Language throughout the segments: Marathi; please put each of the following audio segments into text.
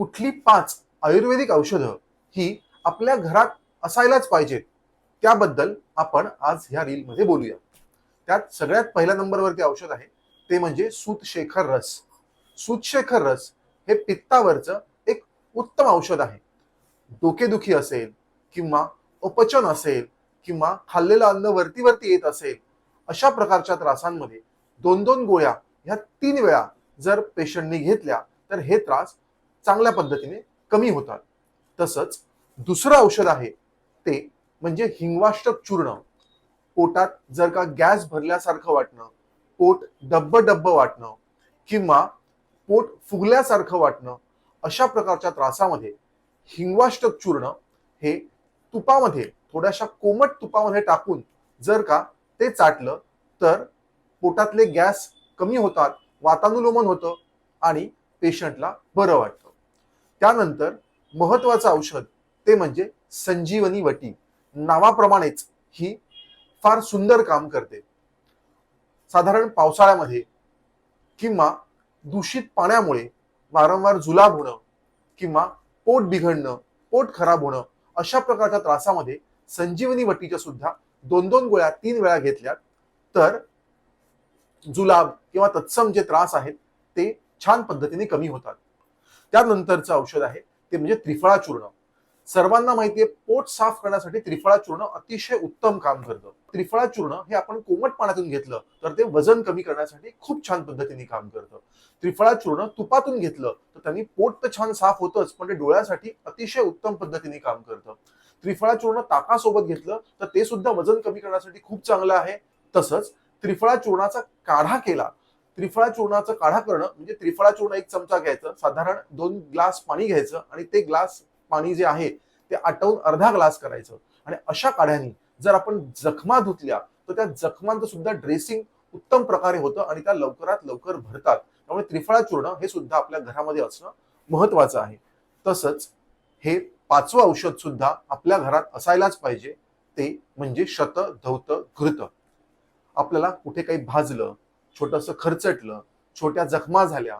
कुठली पाच आयुर्वेदिक औषधं ही आपल्या घरात असायलाच पाहिजेत त्याबद्दल आपण आज ह्या रीलमध्ये बोलूया. त्यात सगळ्यात पहिल्या नंबरवरती औषध आहे ते म्हणजे सूतशेखर रस. सूतशेखर रस हे पित्तावरचं एक उत्तम औषध आहे. डोकेदुखी असेल किंवा अपचन असेल किंवा खाल्लेलं अन्न वरती वरती येत असेल अशा प्रकारच्या त्रासांमध्ये दोन दोन गोळ्या ह्या तीन वेळा जर पेशंटनी घेतल्या तर हे त्रास चांगल्या पद्धतीने कमी होतात. तसंच दुसरं औषध आहे ते म्हणजे हिंगवाष्टक चूर्ण. पोटात जर का गॅस भरल्यासारखं वाटणं पोट डब्ब डब्ब वाटणं किंवा पोट फुगल्यासारखं वाटणं अशा प्रकारच्या त्रासामध्ये हिंगवाष्टक चूर्ण हे तुपामध्ये थोड्याशा कोमट तुपामध्ये टाकून जर का ते चाटलं तर पोटातले गॅस कमी होतात वातानुलोमन होतं आणि पेशंटला बरं वाटतं. त्यानंतर महत्वाचं औषध ते म्हणजे संजीवनी वटी. नावाप्रमाणेच ही फार सुंदर काम करते. साधारण पावसाळ्यामध्ये किंवा दूषित पाण्यामुळे वारंवार जुलाब होणं किंवा पोट बिघडणं पोट खराब होणं अशा प्रकारच्या त्रासामध्ये संजीवनी वटीच्या सुद्धा दोन दोन गोळ्या तीन वेळा घेतल्या तर जुलाब किंवा तत्सम जे त्रास आहेत ते छान पद्धतीने कमी होतात. त्यानंतरचं औषध आहे ते म्हणजे त्रिफळा चूर्ण. सर्वांना माहितीये पोट साफ करण्यासाठी त्रिफळा चूर्ण अतिशय उत्तम काम करतं. त्रिफळा चूर्ण हे आपण कोमट पाण्यातून घेतलं तर ते वजन कमी करण्यासाठी खूप छान पद्धतीने काम करतं. त्रिफळा चूर्ण तुपातून घेतलं तर त्यांनी पोट तर छान साफ होतंच पण ते डोळ्यासाठी अतिशय उत्तम पद्धतीने काम करतं. त्रिफळा चूर्ण ताकासोबत घेतलं तर ते सुद्धा वजन कमी करण्यासाठी खूप चांगलं आहे. तसंच त्रिफळा चूर्णाचा काढा केला त्रिफळा चूर्णाचा काढा करणं म्हणजे त्रिफळा चूर्ण एक चमचा घ्यायचं साधारण दोन ग्लास पाणी घ्यायचं आणि ते ग्लास पाणी जे आहे ते आटवून अर्धा ग्लास करायचं. आणि अशा काढ्यानी जर आपण जखमा धुतल्या तर त्या जखमांचं सुद्धा ड्रेसिंग उत्तम प्रकारे होतं आणि त्या लवकरात लवकर भरतात. त्यामुळे त्रिफळा चूर्ण हे सुद्धा आपल्या घरामध्ये असणं महत्वाचं आहे. तसंच हे पाचवं औषध सुद्धा आपल्या घरात असायलाच पाहिजे ते म्हणजे शत धौत घृत. आपल्याला कुठे काही भाजलं छोटस खरचटलं छोट्या जखमा झाल्या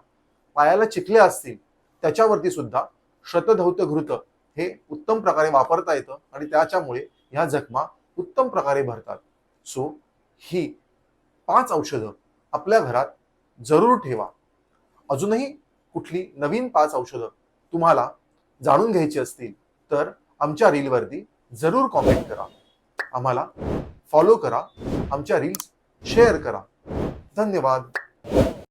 पायाला चिखल्या असतील त्याच्यावरती सुद्धा शतधौत घृत हे उत्तम प्रकारे वापरता येतं आणि त्याच्यामुळे ह्या जखमा उत्तम प्रकारे भरतात. सो ही पाच औषधं आपल्या घरात जरूर ठेवा. अजूनही कुठली नवीन पाच औषधं तुम्हाला जाणून घ्यायची असतील तर आमच्या रीलवरती जरूर कॉमेंट करा. आम्हाला फॉलो करा आमच्या रील्स शेअर करा. धन्यवाद.